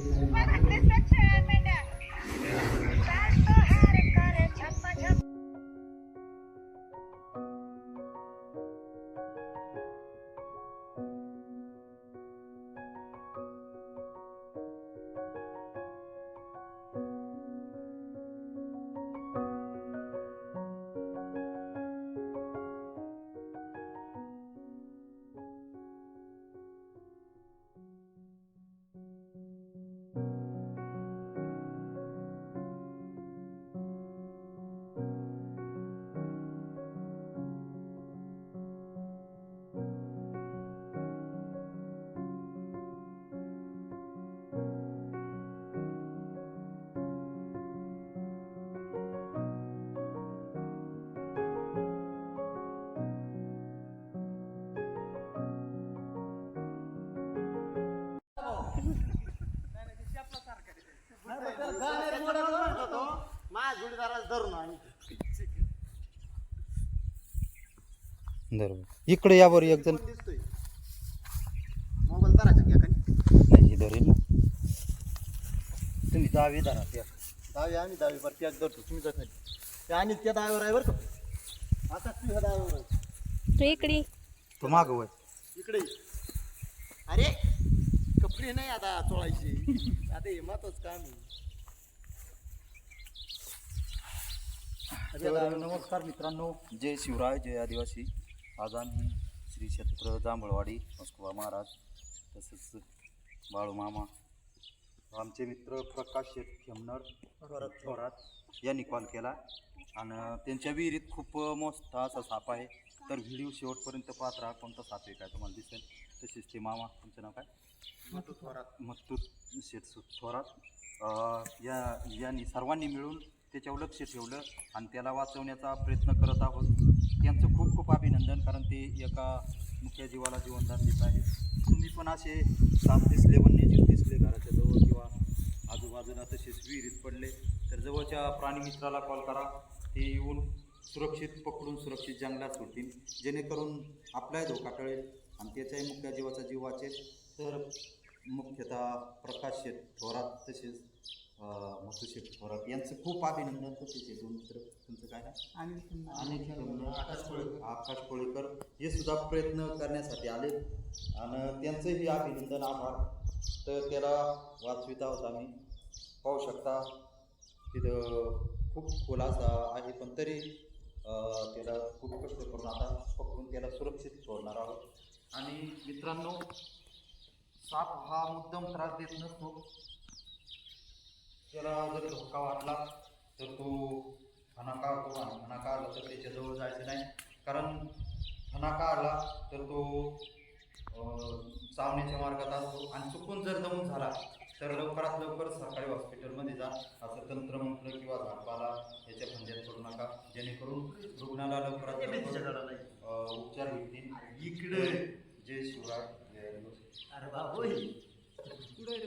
Thank you. धरून बरोबर. इकडे या बरं एक जण. दिसतोय? मोबाईल धरायचा घ्या खाली नाही धरेल ना. तुम्ही दहावी धरा त्या दहावी आम्ही दहावी बरं त्याच धरतो. तुम्ही जा खाली. ते आणि त्या दहावीवर आहे बरं का. आता तुझ्या दहावीवर आहे. तू इकडे तो माग वय इकडे ये. अरे कपडे नाही आता चोळायचे. आता हे महत्वाचं काम आहे. तर नमस्कार मित्रांनो. जय शिवराय जय आदिवासी. आज आम्ही श्री क्षेत्र जांभळवाडी मस्कोबा महाराज तसंच बाळू मामा आमचे मित्र प्रकाश शेठ खेमनर थोरात थोरात यांनी कॉल केला. आणि त्यांच्या विहिरीत खूप मोठा असा साप आहे. तर व्हिडिओ शेवटपर्यंत पाहत राहा कोणता साप आहे काय तुम्हाला दिसेल. तसेच ते मामा तुमचं नाव काय? थोरात. मत्तूत शेठ थोरात. या यांनी सर्वांनी मिळून त्याच्यावर लक्ष ठेवलं आणि त्याला वाचवण्याचा प्रयत्न करत आहोत. त्यांचं खूप खूप अभिनंदन कारण ते एका मुख्य जीवाला जीवनदान देत आहे तुम्ही पण असे साप दिसले वन्यजीव दिसले घराच्या जवळ किंवा आजूबाजूला तसेच विहिरीत पडले तर जवळच्या प्राणीमित्राला कॉल करा. ते येऊन सुरक्षित पकडून सुरक्षित जंगलात सोडतील. जेणेकरून आपलाही धोका टळेल आणि त्याच्याही मुख्य जीवाचा जीव वाचेल. तर मुख्यतः प्रकाश थोरात तसेच मथु शेठ थोरात यांचं खूप अभिनंदन तसेच हे दोन मित्र तुमचं काय ना अनेक आकाश कोळेकर. आकाश कोळेकर. हे सुद्धा प्रयत्न करण्यासाठी आले आणि त्यांचंही अभिनंदन आभार. तर त्याला वाचवित आहोत आम्ही. पाहू शकता तिथं खूप खुलासा आहे पण तरी त्याला खूप कष्ट करून आता पकडून त्याला सुरक्षित सोडणार आहोत. आणि मित्रांनो साप हा मुद्दाम त्रास देत नसतो. त्याला जर धोका वाटला तर तो फनाका आला आणि फनाका आला तर त्याच्याजवळ जायचं नाही. कारण फनाका आला तर तो चावण्याच्या मार्गात असतो. आणि चुकून जर दमून झाला तर लवकरात लवकर सरकारी हॉस्पिटलमध्ये जा. असं तंत्रमंत्र किंवा झाडपाला याच्या फंद्यात पडू नका. जेणेकरून रुग्णाला लवकरात लवकर उपचार भेटतील. इकडे. जय शिवराय. अरे बा होय. थोडे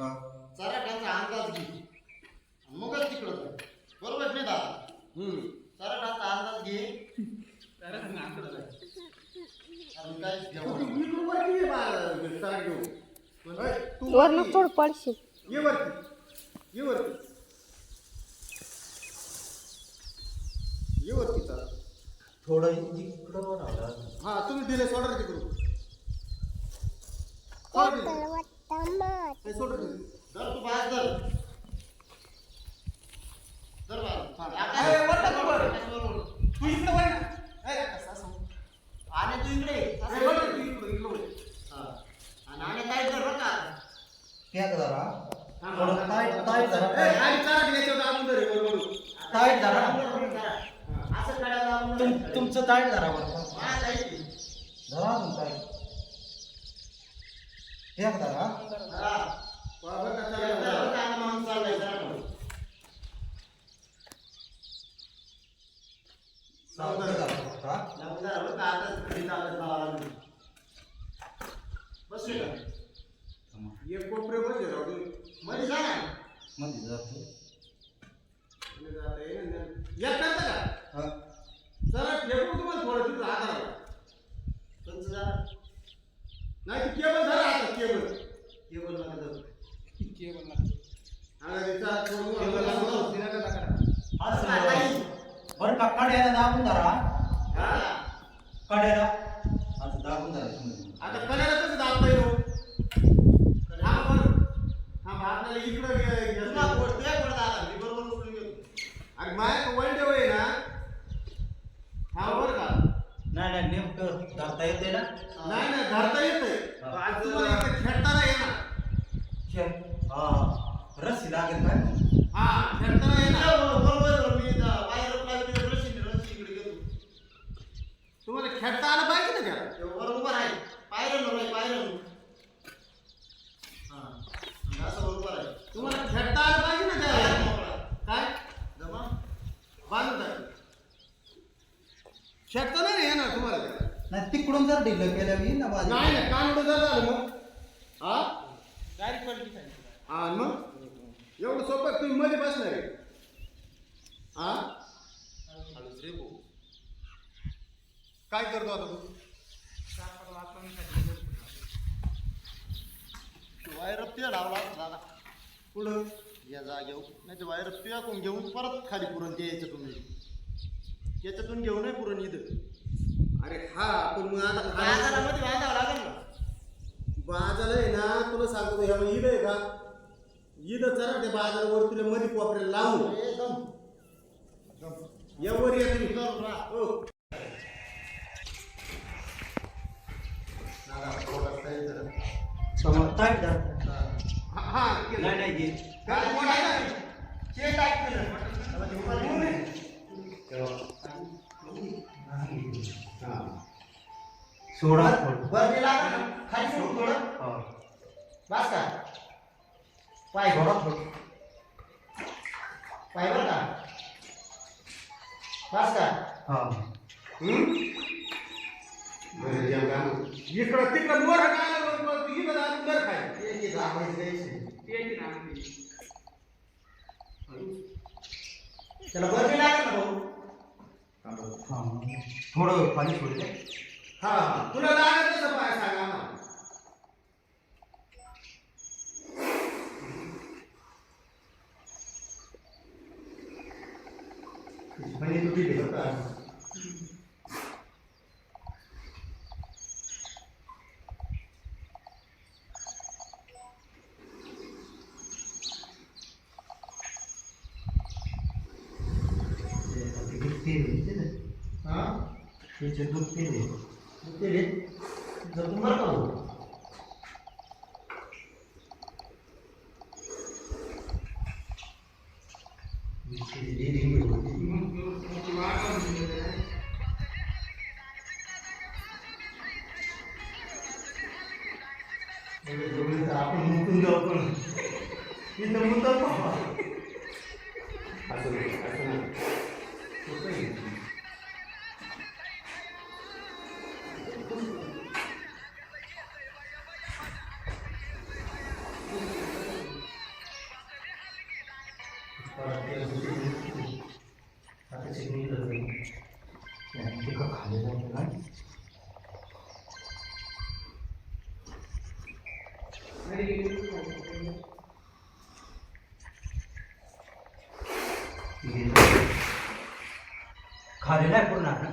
चराटाचा अंदाज घे. मगच तिकडं. बरोबर नाही दादा चराटाचा अंदाज घे. घेऊ वरनं थोडं पडशील. ये वरती. ये वरती. ये वरती चला थोडं इकडं बनवलं. हा तुम्ही दिले सोडा तिकडून. सोडा. हे सोडा. धर तू बाहेर धर धर बाहेर. आकाश- आकाश बरोबर. तू इकडे ना. ए, असं. आणि तू इकडे. असं तू इकडे, इकडे वळ. हा. आणि आणि काय कर बरं का त्यात जरा थांब, थोडं थांब, टाईट थांब. टाईट जरा ए, आणि चला याच्यावर दाबून धर, वर, वर. टाईट धरा. असं काढायला. तुम- तुमचं टाईट धरा बरं हा, जायची. धरा तुम टाईट हा. हा? का? एक कोपरे बसले राहू दे. मध्ये जा ना. जातो. करता का हा. जरा ठेवून तुम्हाला थोडं तिथं आधार. नाही केबल धरा आता केबल हे बोल नका जाऊ. हा तिचा थोडं केबल आधार लागतो. लावतो. तिला का टाका? असं काय नाही. बरं का कड्याला दाबून धरा. हा. कड्याला. असं दाबून धरा. आता कण्याला कसं दाबता हो? हा बरं. हा इकडं तुला तुझ्या दादा, मी बरोबर उचलून घेतो. अरे माया वनडे होय ना. हा बरं का. नाही नाही नेमकं धरता येते ना? नाही नाही धरता येते हा. आज तुम्हाला इकडे खेळताना येणार शे- हा रस्सी लागेल काय हा खेळताना येणार बरोबर, बरोबर, मी इथं बाहेर लावली, तिथं रस्सी मी रस्सी इकडे घेतो. तुम्हाला खेळता आलं पाहिजे ना त्याला ते बरोबर आहे पाहिलं ना बाई, पाहिलं ना. हा. आणि असं बरोबर आहे तुम्हाला खेळता आलं पाहिजे ना काय त्याला मोकळा? काय जमा बांधून टाक खेळता नाही येणार तुम्हाला त्याला. नाही तिकडून जर ढिल्लं केलं मी ना माझी नाही ना कानडं जर झालं मग हा हा आणि मग एवढं सोपं तुम्ही मध्ये बसणार आहे हा हळूच रे भाऊ. काय करतो आता तू? तू वायर पिया लावला. दादा. पुढं. या जागेवर नाही ते वायर पिया कोण घेऊन परत खाली पुरण ते याच्यातून याच्यातून घेऊन नाही पुरण इथं. अरे हा पण मग आता खाली- बाजारामध्ये बांधावं लागेल ना. बाजाला आहे ना तुला सांगतो ह्या ईद आहे का? ईद चरा ते बाजारावर तुला मध्ये कोपऱ्याला लावून ए, दम. यावर या तुम्ही करून राहा. हो दादा, पोटात काही तर. समोर टाईट धर. हा हा केलं. नाही नाही घे. काय कोण आहे ना? चे टाईट केलं. आता ते उभं राहून आहे. हा. सोडा वर- वर गेला का? खाली सोड थोडं. हा. बस का? पाय सोडा थोडं. पाय बरं का? बस का? हा. हम्म? बरं, जेव का? इकडं तिकडं मोर दर खाय द्यायचं. त्याला वर गेला का भाऊ हा. थोडं खाली सोडलं हा हा. तुला लागत पाय सांगा आम्हाला. म्हणजे तू दिली बरं का? हा? दूध पिले तू दिली? जपून बरं का खाली नाही पुरणार ना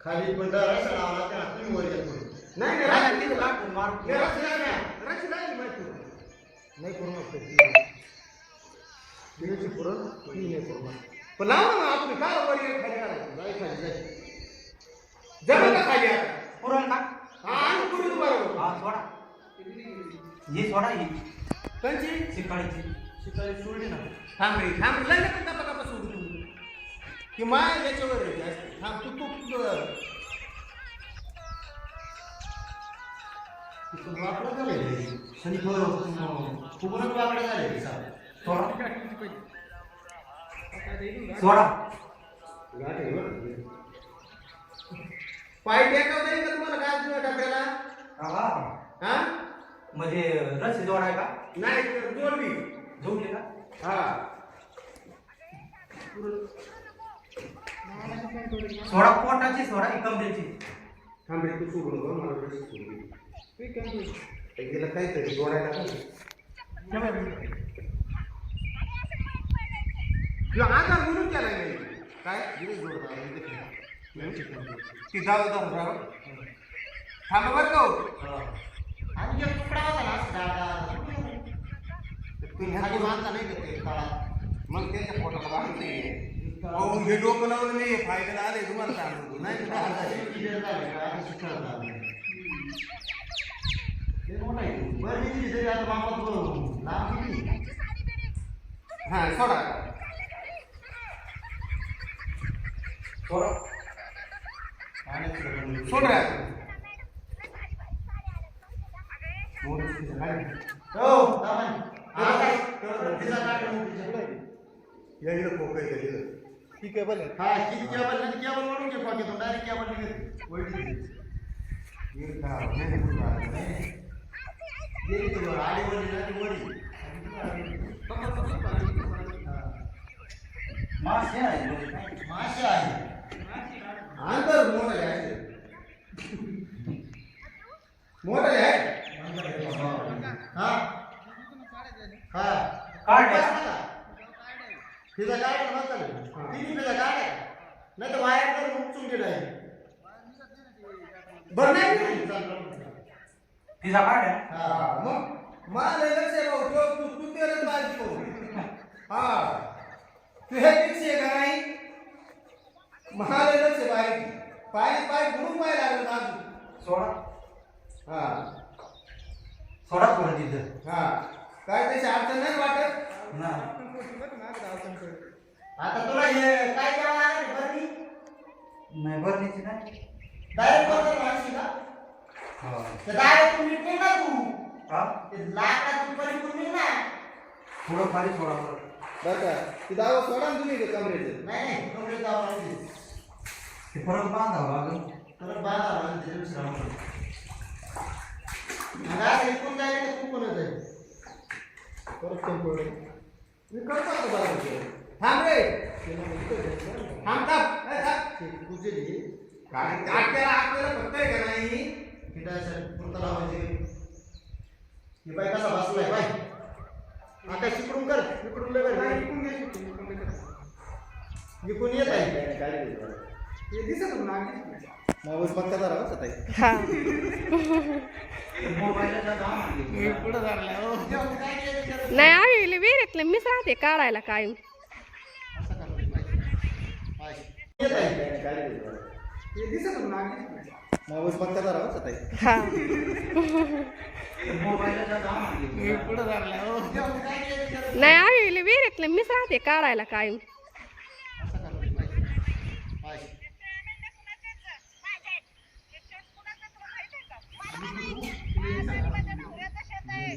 खाली पण रस्ता लावला त्या तुम्ही वर येतो नाही नाही, नाही, रात्री- तिथं लाटून मार. नाही, माहिती. नाही करू नको तिघाची पुरण, ती नाही पुरण. पण लाव ना आपण काय वर खाली करायचं. जाय खाली, जाय. का खाली आता? पुरण का हा, आणि बरोबर. हा सोडा ही सोडा ही? शिकाळीची शिकाळी सोडली ना थांब रे, थांब रे. की माय याच्यावर आहे. थांब, तू- तू- वापरत नाही शनी फुगूनच बाबडे झाले. सोडा. आहे. पाय टेकावं नाही का तुम्हाला काय हा हा? म्हणजे रस्सी जोडाय का? नाही जोडली जोडली का? हा. सोडा पोटाची सोडा कमरेची थांब तू सोडू नको मला रस्सी सोडू दे. ते गेलं काहीतरी जोडायला का? तुला आधार म्हणून केलाय नाही काय दिले खेळा. ती जाऊ जाऊ जाऊ थांब बरं का हो. आणि एक तुकडा होता ना. तुम्ही हात बांधता नाही का ते. मग त्याच्या पोटाला बांधत नाही अहो हे डोकं लावलं नाही फायद्याला आले तुम्हाला सांगतो नाही किती? हा सोडा सोडा रे. हो. या इकडं पोकळ इकडं. ठीक आहे बरं हा, किती केबल नाही, केबल वळून घे पाकीतून. Direct केबल निघेल. वळली ती. हे का? हे नको का? गेली ती वर. आली वळली ती वळली. मासे आहे मासे आहे अंतर मोठं आहे मोठं आहे हा हा काढ. तिचा गाड्या नव्हता तिने तिचा गाड्या नाही तर वायर करून उपचून गेलाय बरं नाही? तिचा काढ आहे हा, मग? मला लक्ष आहे भाऊ तो तू तू तेरच बाजू हा. तू हे फिक्स आहे का नाही? मला लय लक्ष आहे बाहेर. पाय पाय बुडून पाय लागलं अजून सोडा. हा. सोडा सोडा तिथं. हा. काय त्याची अडचण नाही वाटत? नाही. आता तुला हे काय द्यावं लागेल बरं नाही भरणीची नाही. डायरेक्ट बरोबर माणशी का? हा. तर डायरेक्ट मीठ नाही ना तू. हा ते परिपूर्ण निघ ना थोडं खाली सोडा बरं. का ती दावा सोडा ना तुम्ही ते कमरेचं. नाही नाही कपडे जावं लागते ते परत बांधावं लागेल. तर बाधा लागते त्याच्या आता इकडून जायला ते कुंपणच आहे? परत संपवलं. मी करतो. थांब रे. थांब थांब. ए, थांब. तुझे हे काय आपल्याला आपल्याला फक्त आहे का नाही? पुरता लावायचे. हे बाई कसा बसलाय? बाय आता इकडून कर. इकडून लय कर इकडून येत आहे. हे दिसत मोबाईल फक्त जरा बस ताई हा. मोबाईलचा दाम आहे. पुढे झाला हो. काय केलं? नाही आम्ही विहिरीतलं मीच राहते काढायला कायम. हा. काय नाही आम्ही विहिरीतलं मीच राहते काढायला कायम असं करायला पाहिजे. पाहिजे. अरे कोण करेल का ताई?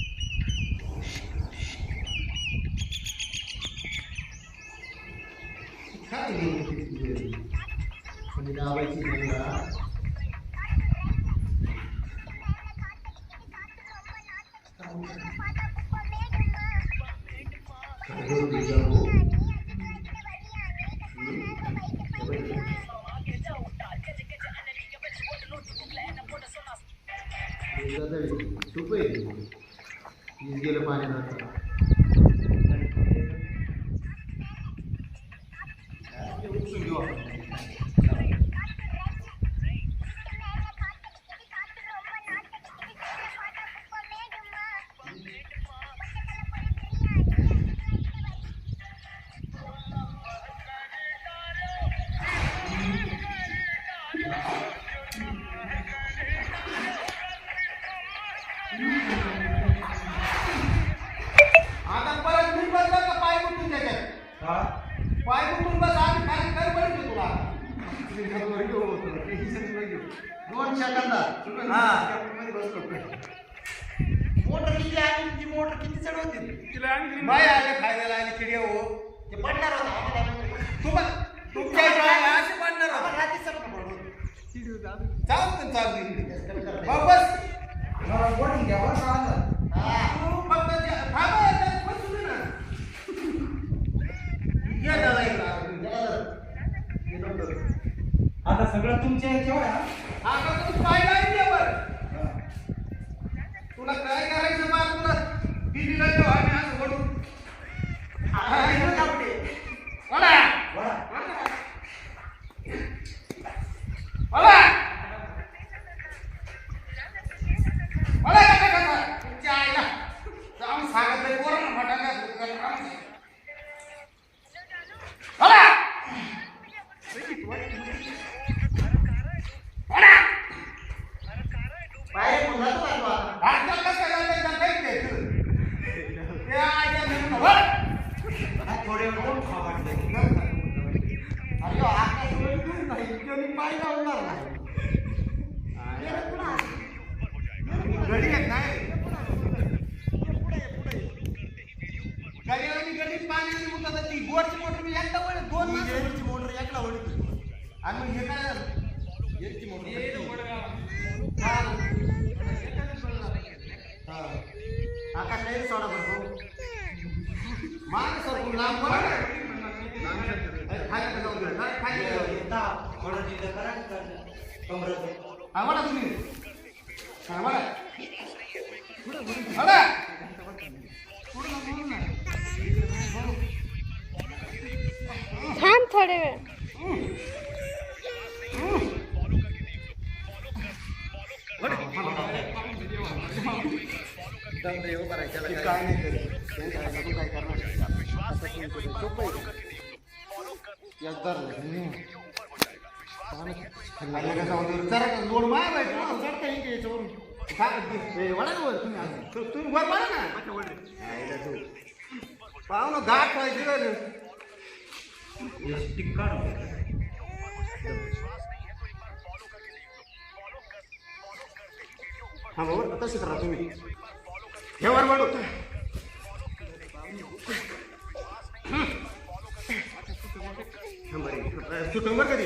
पडलं. चालतं चालतं इकडे बस बस हा. तू फक्त ना. ये दादा इकडं आता. सगळं तुमच्या ह्याच्यावर हा? आता तू पाय लावून ये वर. तुला काय करायचं बा तुला दिदीला ठेव आणि असं वळून. हा, इकडं जाऊ दे. वळा. वळा. वळा. वळा, का, का, का? तुमच्या आईला. जाऊन सांगत नाही, पोरांना फटाके असं करायला. वळा. वळा. बाहेर पुन्हा तो आलो आता. आता कसं झालं ते काहीच नाही तुझं. ते आईच्या घरी वळ. हा, थोडे वेळ खा वाटलं. अरे हो, आकाश वर घेऊन नाही, इतक्याने पाय लावणार नाही. गडी येत नाही गडी आणि गडीत पाणी मुतात ती बोरची मोटर मी एकटा वळ दोन ही माणसं जेरीची मोटर एकला ओढली. आणि मग हे काय झालं? जेरीची मोटर. हा. हा. आकाश नाही रे सोडा बरं भाऊ. माग सरकून लांब वळ. अरे, खाली जाऊ दे. खाली- खाली जाऊ दे. हा, वळा तुम्ही. हा, वळा. वळा. थांब थोडे वेळ ते काय नाही करत. त्यांच्या हातातून काय करणार? आता तुम्ही करू. सोपं आहे ते. एकदा लोड मार. चढता येईल की याच्यावरून? काय वळा ना वर तुम्ही असं. तू- तुम्ही वर मारा ना आईला. पाहू ना गाठ व्हायची का रे? हे काढ. हा बरोबर तसं करा तुम्ही हे वर वाढव. थांबा रे. सुटून बरं कधी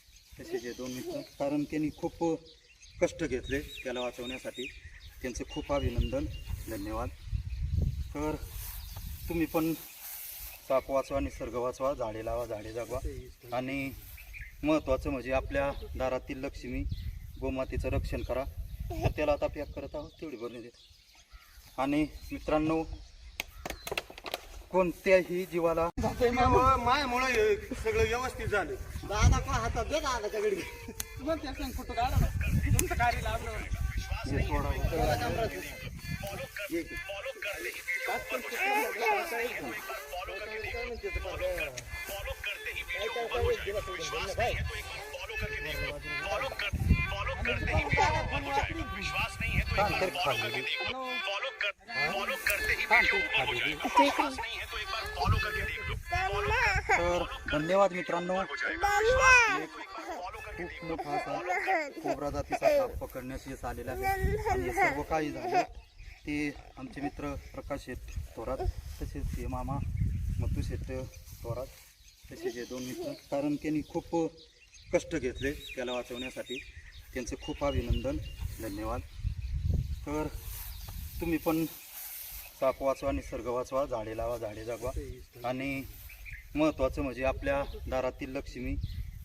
तसेच दोन मित्र कारण त्यांनी खूप कष्ट घेतले त्याला वाचवण्यासाठी. त्यांचं खूप अभिनंदन धन्यवाद. तर तुम्ही पण साप वाचवा निसर्ग वाचवा झाडे लावा झाडे जगवा. आणि महत्त्वाचं म्हणजे आपल्या दारातील लक्ष्मी गोमातेचं रक्षण करा. तर त्याला आता पॅक करत आहोत तेवढी भरणी देत. आणि मित्रांनो कोणत्याही जीवाला मायामुळं हे सगळं व्यवस्थित झालं. दादा का हातात दे दादाच्या घडी हे सोडावं. तांत्रिक खाल्लेली तांत्रिक खाल्लेली तर धन्यवाद मित्रांनो। खूप मोठा असा कोबरा जातीचा साप पकडण्यास यश आलेला आहे. आणि सर्व काही झालं ते आमचे मित्र प्रकाश शेठ थोरात तसेच हे मामा मत्तू शेठ थोरात तसेच हे दोन मित्र. कारण त्यांनी खूप कष्ट घेतले त्याला वाचवण्यासाठी. त्यांचं खूप अभिनंदन. धन्यवाद. तर तुम्ही पण साप वाचवा निसर्ग वाचवा झाडे लावा झाडे जगवा. आणि महत्त्वाचं म्हणजे आपल्या दारातील लक्ष्मी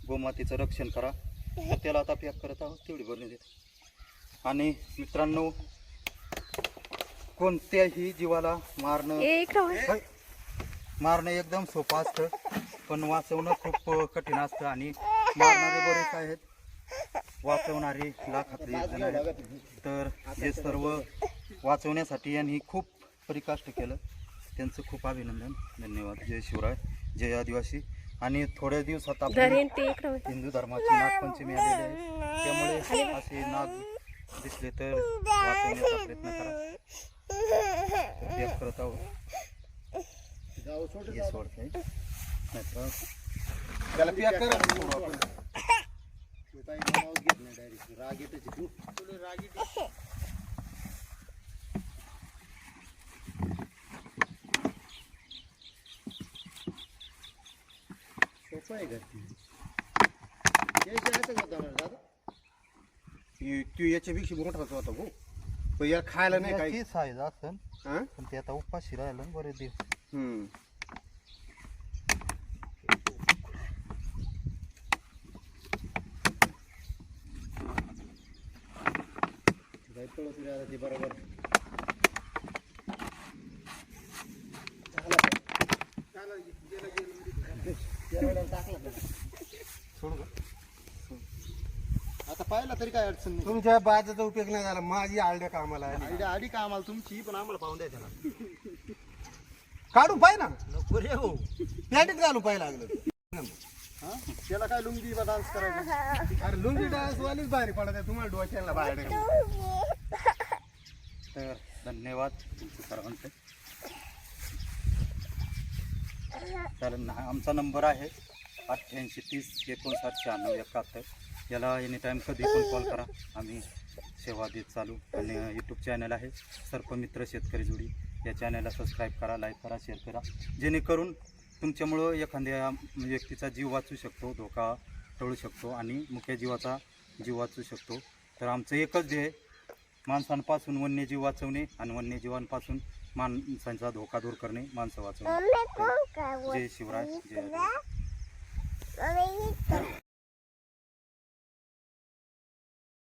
गोमातेचं रक्षण करा. तर त्याला आता पॅक करत आहोत तेवढी भरणी देत. आणि मित्रांनो कोणत्याही जीवाला मारणं. मारणं एकदम सोपं असतं पण वाचवणं खूप कठीण असतं आणि मारणारे बरेच आहेत. वाचवणारे लाखातले जण आहेत. तर हे सर्व वाचवण्यासाठी यांनी खूप परिकाष्ट केलं. त्यांचं खूप अभिनंदन. धन्यवाद. जय शिवराय. जय आदिवासी. आणि थोड्या दिवसात आपण. हिंदू धर्माची नागपंचमी आलेली आहे. त्यामुळे असे नाग दिसले तर वाचवण्याचा प्रयत्न करा. करत आहोत. हे नाहीतर त्याला तू याच्यापेक्षा मोठाच होता भाऊ पण याला खायला नाही काही. साईज असन हा? पण ते आता उपाशी राहिलं ना बरेच दिवस. हम्म. आता ते बरोबर. आता पाहिला तरी काय अडचण नाही. तुमच्या बाजाचा उपयोग नाही झाला माझी आलड्या कामाला आली. आयडिया आली का आम्हाला तुमची पण आम्हाला पाहून द्या त्याला. काढू पाय ना. नको रे हो. पॅन्टीत घालू पाय लागलं. हा? त्याला काय लुंगी डान्स करायचा? अरे लुंगी डान्स वालीच बाहेर पडत आहे तुम्हाला डोक्याला बाहेर तर धन्यवाद तुमचे सर्वांचे. चालेल ना आमचा नंबर आहे अठ्ठ्याऐंशी तीस एकोणसाठ शहाण्णव एकाहत्तर. याला एनी टाईम कधी पण कॉल करा. आम्ही सेवा देत चालू. आणि यूट्यूब चॅनल आहे सर्पमित्र शेतकरी जोडी. या चॅनलला सबस्क्राईब करा लाईक करा शेअर करा. जेणेकरून तुमच्यामुळं एखाद्या व्यक्तीचा जीव वाचू शकतो धोका टळू शकतो आणि मुख्य जीवाचा जीव वाचू शकतो. तर आमचं एकच ध्येय माणसांपासून वन्यजीव वाचवणे आणि वन्यजीवांपासून माणसांचा धोका दूर करणे माणसं वाचवणे. जय शिवराय जय